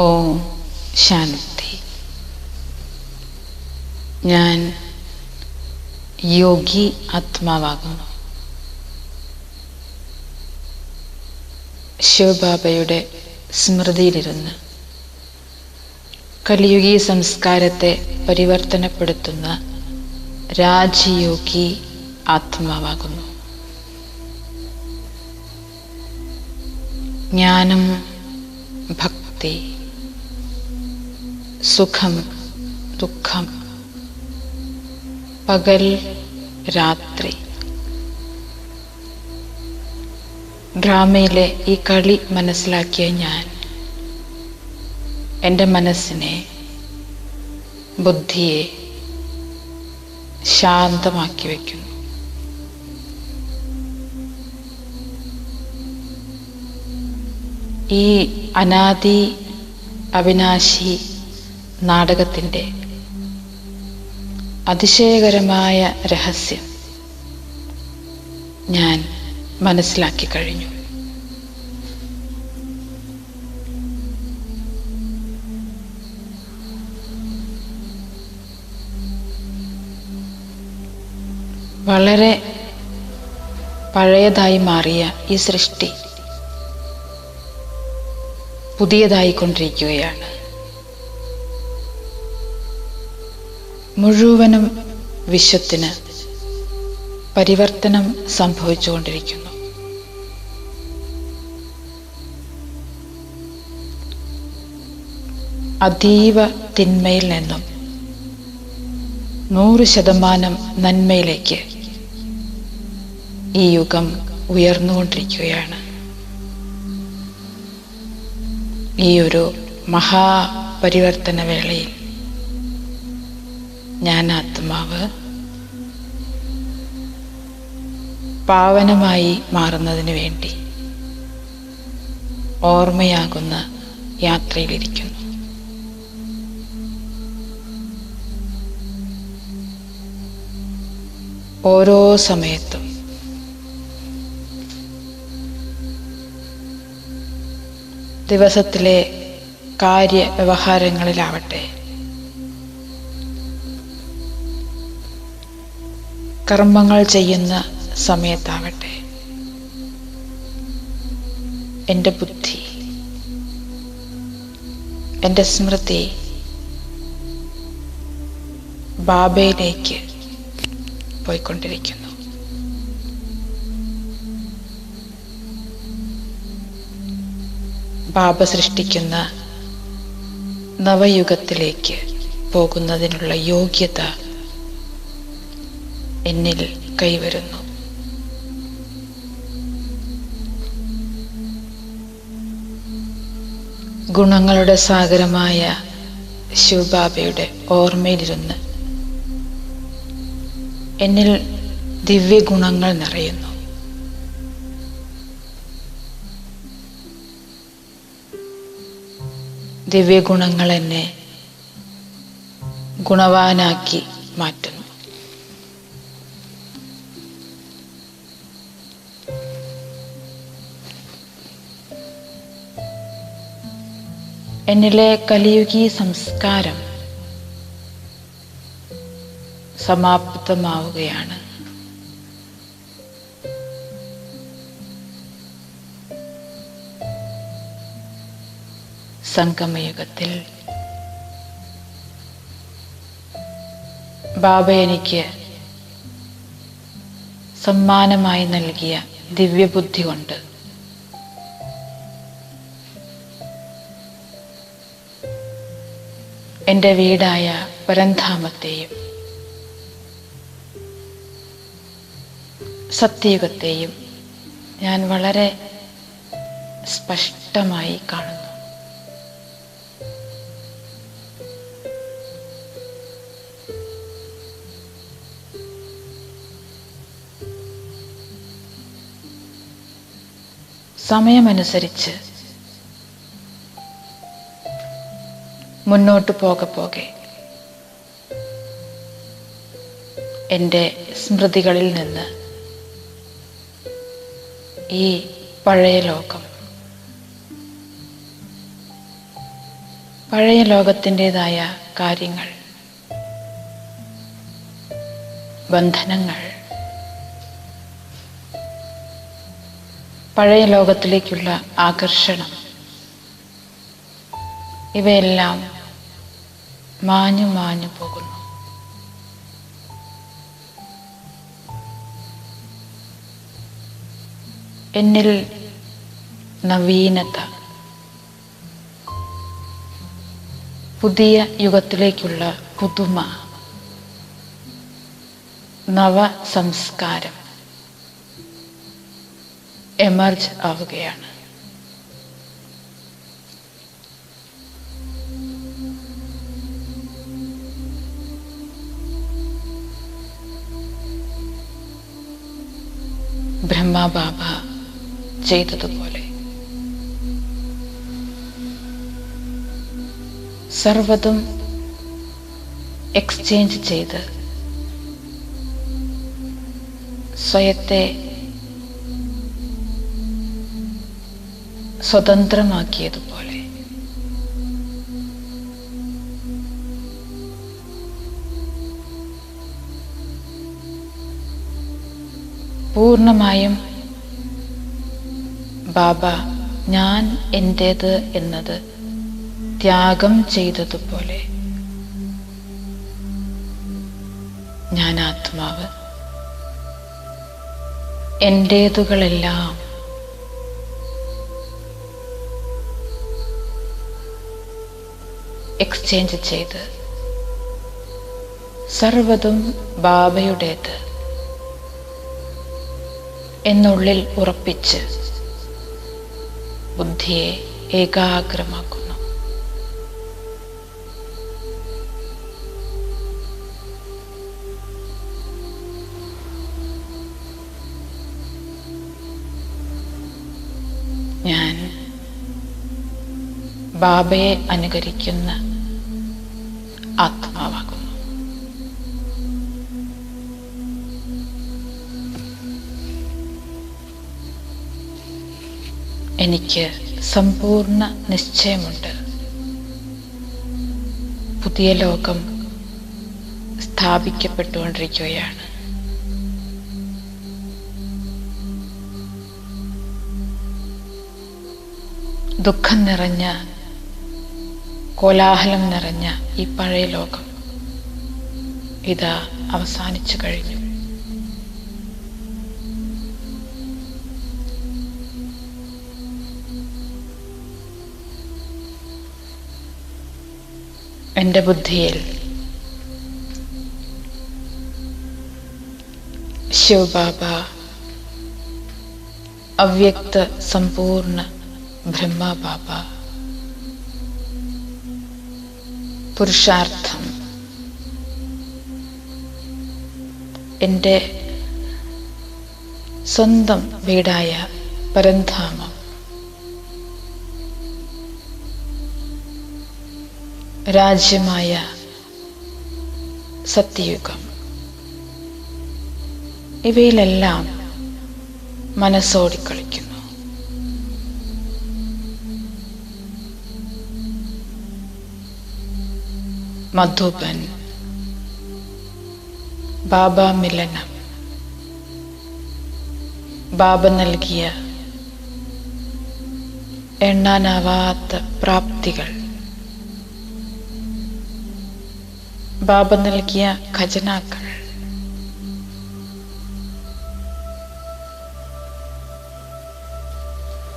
ഓം ശാന്തി. ഞാൻ യോഗി ആത്മാവാകുന്നു. ശിവബാബയുടെ സ്മൃതിയിലിരുന്ന് കലിയുഗി സംസ്കാരത്തെ പരിവർത്തനപ്പെടുത്തുന്ന രാജയോഗി ആത്മാവാകുന്നു. ജ്ഞാനം ഭക്തി സുഖം ദുഃഖം. പകൽ രാത്രി. ഡ്രാമയിലെ ഈ കളി മനസ്സിലാക്കിയ ഞാൻ എന്റെ മനസ്സിനെ ബുദ്ധിയെ ശാന്തമാക്കി വയ്ക്കുന്നു. ഈ അനാദി അവിനാശി നാടകത്തിന്റെ അതിശയകരമായ രഹസ്യം ഞാൻ മനസ്സിലാക്കി കഴിഞ്ഞു. വളരെ പഴയതായി മാറിയ ഈ സൃഷ്ടി പുതിയതായി മുഴുവനും വിശ്വത്തിന് പരിവർത്തനം സംഭവിച്ചുകൊണ്ടിരിക്കുന്നു. അതീവ തിന്മയിൽ നിന്നും നൂറ് ശതമാനം നന്മയിലേക്ക് ഈ യുഗം ഉയർന്നുകൊണ്ടിരിക്കുകയാണ്. ഈ ഒരു മഹാപരിവർത്തന വേളയിൽ ഞാൻ ആത്മാവ് പാവനമായി മാറുന്നതിന് വേണ്ടി ഓർമ്മയാകുന്ന യാത്രയിലിരിക്കുന്നു. ഓരോ സമയത്തും ദിവസത്തിലെ കാര്യ കർമ്മങ്ങൾ ചെയ്യുന്ന സമയത്താവട്ടെ. എന്റെ ബുദ്ധി എന്റെ സ്മൃതി ബാബയിലേക്ക് പോയിക്കൊണ്ടിരിക്കുന്നു. ബാബ സൃഷ്ടിക്കുന്ന നവയുഗത്തിലേക്ക് പോകുന്നതിനുള്ള യോഗ്യത എന്നിൽ കൈവരുന്നു. ഗുണങ്ങളുടെ സാഗരമായ ശിവബാബയുടെ ഓർമ്മയിലിരുന്ന് എന്നിൽ ദിവ്യഗുണങ്ങൾ നിറയുന്നു. ദിവ്യഗുണങ്ങൾ എന്നെ ഗുണവാനാക്കി മാറ്റുന്നു. എന്നിലെ കലിയുഗി സംസ്കാരം സമാപ്തമാവുകയാണ്. സംഗമയുഗത്തിൽ ബാബ എനിക്ക് സമ്മാനമായി നൽകിയ ദിവ്യബുദ്ധി കൊണ്ട് എന്റെ വീടായ പരന്ധാമത്തെയും സത്യയുഗത്തെയും ഞാൻ വളരെ സ്പഷ്ടമായി കാണുന്നു. സമയമനുസരിച്ച് മുന്നോട്ട് പോകെ പോകെ. എന്റെ സ്മൃതികളിൽ നിന്ന് ഈ പഴയ ലോകം പഴയ ലോകത്തിന്റെതായ കാര്യങ്ങൾ ബന്ധനങ്ങൾ പഴയ ലോകത്തിലേക്കുള്ള ആകർഷണം ഇവയെല്ലാം മാഞ്ഞു മാഞ്ഞു പോകുന്നു. എന്നിൽ നവീനത. പുതിയ യുഗത്തിലേക്കുള്ള പുതുമ. നവ സംസ്കാരം എമർജ് ആവുകയാണ്. ബ്രഹ്മബാബ ചെയ്തതുപോലെ. സർവതും എക്സ്ചേഞ്ച് ചെയ്ത് സ്വയത്തെ സ്വതന്ത്രമാക്കിയതുപോലെ. പൂർണമായും ബാബ ഞാൻ എന്റേത് എന്നത് ത്യാഗം ചെയ്തതുപോലെ ഞാൻ ആത്മാവ്. എന്റേതുകളെല്ലാം എക്സ്ചേഞ്ച് ചെയ്ത് സർവതും ബാബയുടേത്. എന്നുള്ളിൽ ഉറപ്പിച്ച് ബുദ്ധിയെ ഏകാഗ്രമാക്കുന്നു. ഞാൻ ബാബയെ അനുകരിക്കുന്ന ആത്മാവാകുന്നു എനിക്ക് സമ്പൂർണ നിശ്ചയമുണ്ട്. പുതിയ ലോകം സ്ഥാപിക്കപ്പെട്ടുകൊണ്ടിരിക്കുകയാണ്. ദുഃഖം നിറഞ്ഞ കോലാഹലം നിറഞ്ഞ ഈ പഴയ ലോകം ഇതാ അവസാനിച്ചു കഴിഞ്ഞു. എന്റെ ബുദ്ധിയിൽ. ശിവബാബ അവ്യക്ത സമ്പൂർണ ബ്രഹ്മബാബ. പുരുഷാർത്ഥം. എന്റെ സ്വന്തം വീടായ പരന്ധാമം. രാജ്യമായ സത്യയുഗം. ഇവയിലെല്ലാം മനസ്സോടിക്കളിക്കുന്നു മധുബൻ ബാബ മിലനം ബാബ നൽകിയ എണ്ണാനാവാത്ത പ്രാപ്തികൾ. ബാബ നൽകിയ ഖജനാക്കൾ.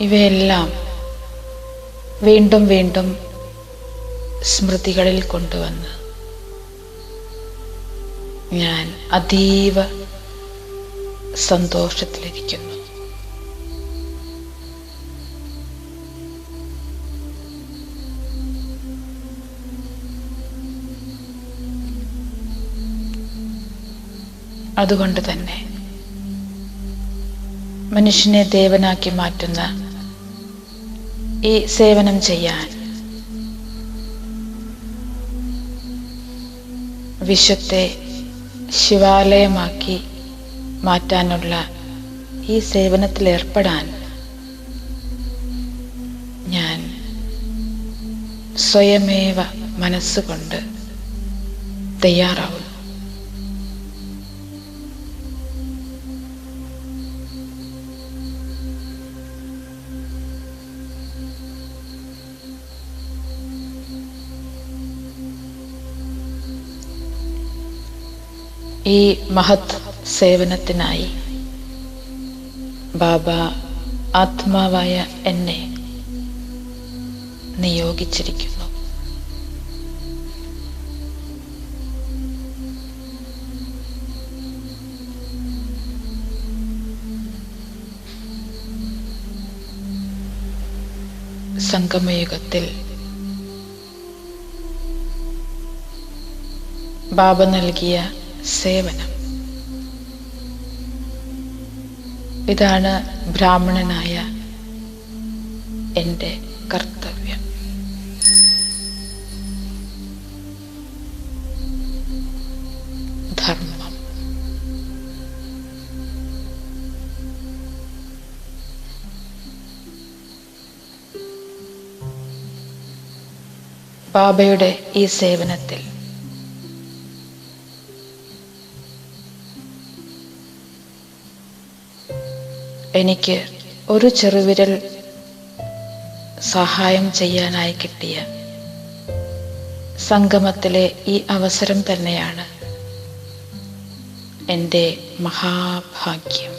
ഇവയെല്ലാം വീണ്ടും വീണ്ടും സ്മൃതികളിൽ കൊണ്ടുവന്ന് ഞാൻ അതീവ സന്തോഷത്തിലിരിക്കുന്നു. അതുകൊണ്ട് തന്നെ മനുഷ്യനെ ദേവനാക്കി മാറ്റുന്ന ഈ സേവനം ചെയ്യാൻ വിശ്വത്തെ ശിവാലയമാക്കി മാറ്റാനുള്ള ഈ സേവനത്തിൽ ഏർപ്പെടാൻ ഞാൻ സ്വയമേവ മനസ്സുകൊണ്ട് തയ്യാറാവുന്നു. ഈ മഹത് സേവനത്തിനായി. ബാബ ആത്മാവായ എന്നെ നിയോഗിച്ചിരിക്കുന്നു. സംഗമയുഗത്തിൽ ബാബ നൽകിയ സേവനം. ഇതാണ് ബ്രാഹ്മണനായ എന്റെ കർത്തവ്യം. ധർമ്മം. ബാബയുടെ ഈ സേവനത്തിൽ എനിക്ക് ഒരു ചെറുവിരൽ സഹായം ചെയ്യാനായി കിട്ടിയ സംഗമത്തിലെ ഈ അവസരം തന്നെയാണ് എന്റെ മഹാഭാഗ്യം.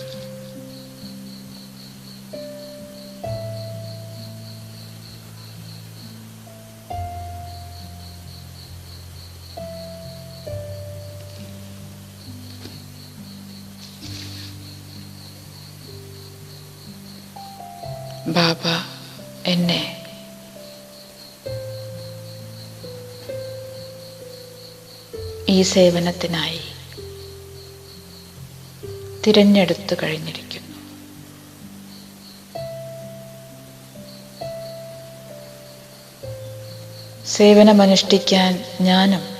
ബാബ എന്നെ. ഈ സേവനത്തിനായി തിരഞ്ഞെടുത്തു കഴിഞ്ഞിരിക്കുന്നു. സേവനമനുഷ്ഠിക്കാൻ ഞാനും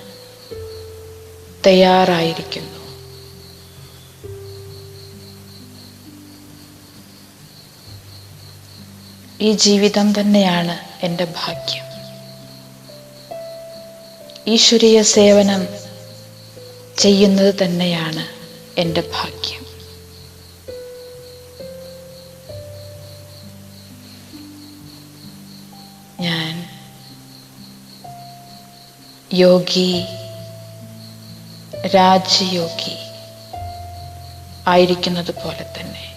തയ്യാറായിരിക്കുന്നു. ഈ ജീവിതം തന്നെയാണ് എന്റെ ഭാഗ്യം. ഈശ്വരീയ സേവനം ചെയ്യുന്നത് തന്നെയാണ് എന്റെ ഭാഗ്യം. ഞാൻ യോഗി രാജയോഗി ആയിരിക്കുന്നത് പോലെ തന്നെ.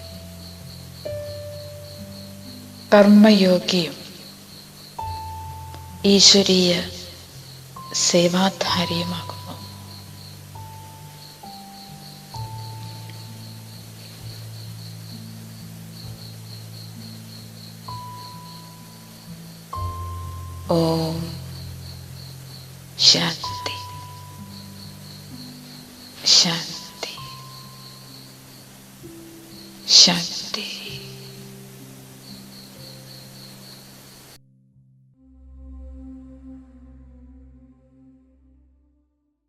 കർമ്മയോഗിയും ഈശ്വരീയ സേവാധാരിയുമാകുന്നു ഓം ശാന്തി ശാന്തി ശാന്തി